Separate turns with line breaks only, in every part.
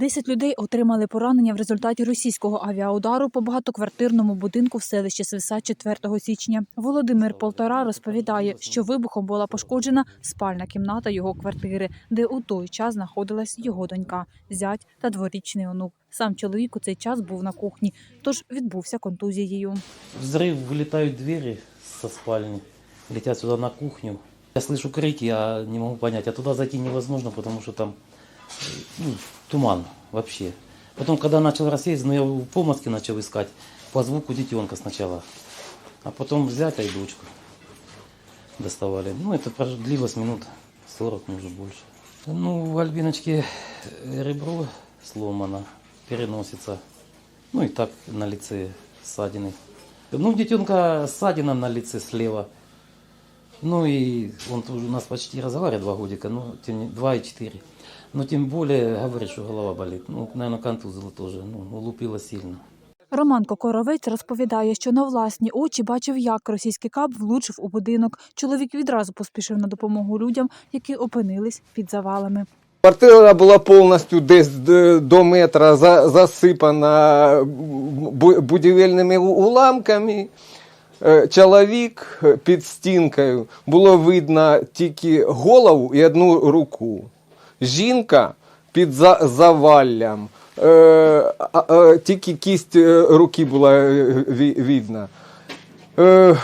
Десять людей отримали поранення в результаті російського авіаудару по багатоквартирному будинку в селищі Свиса 4 січня. Володимир Полтора розповідає, що вибухом була пошкоджена спальна кімната його квартири, де у той час знаходилась його донька, зять та дворічний онук. Сам чоловік у цей час був на кухні, тож відбувся контузією.
Взрыв, вылетают двери со спальни, летят сюда на кухню. Я слышу крики, я не могу понять, а туда зайти невозможно, потому что там э, Ну, туман вообще. Потом, когда начал рассеяться, ну, я в помазке начал искать по звуку детенка сначала, а потом зятя и дочку доставали. Ну, это длилось минут 40, может больше. Ну, в Альбиночке э, ребро сломано, переносится. Ну и так на лице ссадины. Ну, детенка ссадина на лице слева. Ну и он у нас почти разговаривает два годика, ну, тем не два и четыре. Но тем более говорит, что голова болит. Ну, наверное, контузило тоже, ну, лупило сильно.
Роман Кокоровець розповідає, що на власні очі бачив, як російський кап влучив у будинок. Чоловік відразу поспішив на допомогу людям, які опинились під завалами.
Квартира була повністю десь до метра засипана будівельними уламками. Е, Чоловік е, під стінкою було видно тільки голову і одну руку. Жінка під за- заваллям. Е, а, Тільки кість е, руки була е, ві- видна. Е,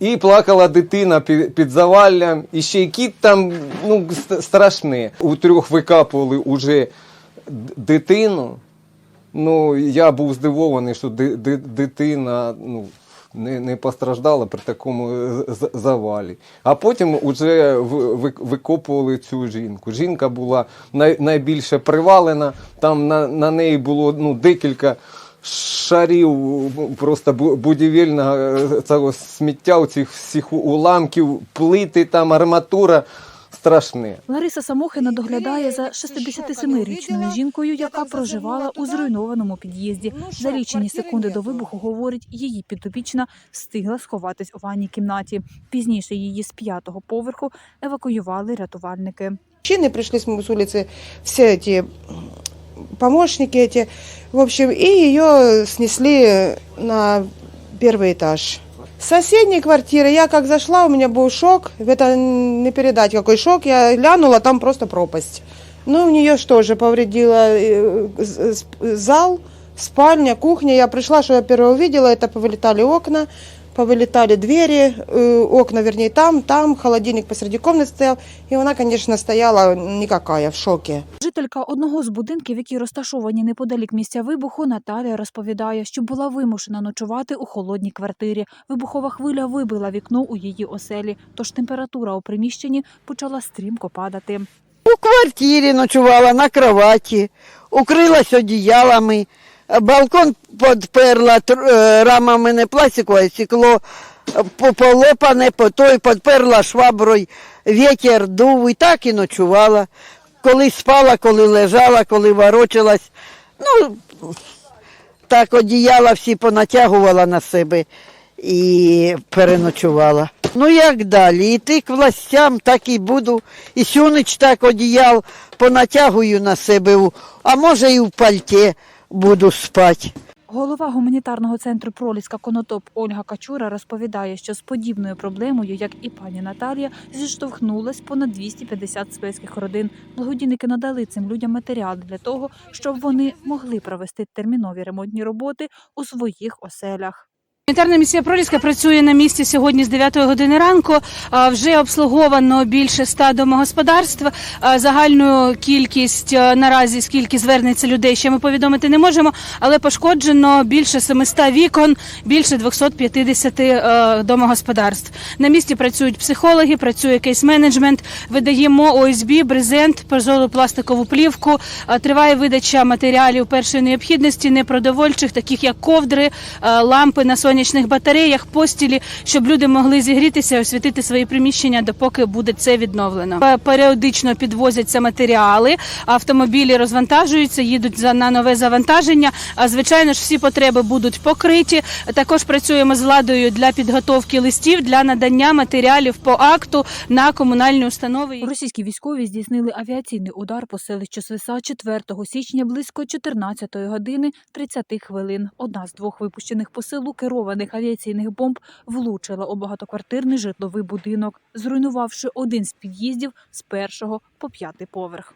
і плакала дитина під, під заваллям, і ще й кіт там ну, ст- страшне. У трьох викапували уже дитину. Ну, я був здивований, що ди- ди- дитина ну, не, не постраждала при такому е, завалі. А потім вже викопували цю жінку. Жінка була най, найбільше привалена, там на, на неї було ну, декілька шарів просто будівельного е, цього сміття, цих всіх уламків, плити, там арматура страшне.
Лариса Самохина доглядає за 67-річною жінкою, яка проживала у зруйнованому під'їзді. За лічені секунди до вибуху, говорить, її підопічна встигла сховатись у ванній кімнаті. Пізніше її з п'ятого поверху евакуювали рятувальники.
Мужчины пришли с с улицы, все эти помощники эти, в общем, и ее снесли на первый этаж. С соседней квартиры я как зашла, у меня был шок, это не передать какой шок, я глянула, там просто пропасть. Ну, у нее что же, повредила э, з- з- зал, спальня, кухня. Я пришла, что я первое увидела, это повылетали окна, повылетали двери, э, окна, вернее, там, там, холодильник посреди комнаты стоял. И она, конечно, стояла никакая, в шоке.
Жителька одного з будинків, які розташовані неподалік місця вибуху, Наталія розповідає, що була вимушена ночувати у холодній квартирі. Вибухова хвиля вибила вікно у її оселі, тож температура у приміщенні почала стрімко падати.
У квартирі ночувала на кроваті, укрилась одіялами, балкон підперла е, рамами не пластикове стекло, по- полопане, по той підперла шваброю, вітер дув і так і ночувала. Коли спала, коли лежала, коли ворочалась. Ну, так одіяла всі понатягувала на себе і переночувала. Ну як далі? Іти к властям, так і буду. І сюнич так одіял понатягую на себе, а може і в пальті буду спати.
Голова гуманітарного центру Проліска Конотоп Ольга Качура розповідає, що з подібною проблемою, як і пані Наталія, зіштовхнулась понад 250 спецьких родин. Благодійники надали цим людям матеріали для того, щоб вони могли провести термінові ремонтні роботи у своїх оселях.
Гуманітарна місія Проліска працює на місці сьогодні з 9 години ранку. Вже обслуговано більше 100 домогосподарств. Загальну кількість наразі, скільки звернеться людей, ще ми повідомити не можемо, але пошкоджено більше 700 вікон, більше 250 е, домогосподарств. На місці працюють психологи, працює кейс-менеджмент, видаємо ОСБ, брезент, прозору пластикову плівку. Триває видача матеріалів першої необхідності, непродовольчих, таких як ковдри, лампи на сонячні сонячних батареях, постілі, щоб люди могли зігрітися освітити свої приміщення, допоки буде це відновлено. Періодично підвозяться матеріали, автомобілі розвантажуються, їдуть на нове завантаження. А звичайно ж, всі потреби будуть покриті. Також працюємо з владою для підготовки листів для надання матеріалів по акту на комунальні установи.
Російські військові здійснили авіаційний удар по селищу Свиса 4 січня близько 14 години 30 хвилин. Одна з двох випущених по селу керованих авіаційних бомб влучила у багатоквартирний житловий будинок, зруйнувавши один з під'їздів з першого по п'ятий поверх.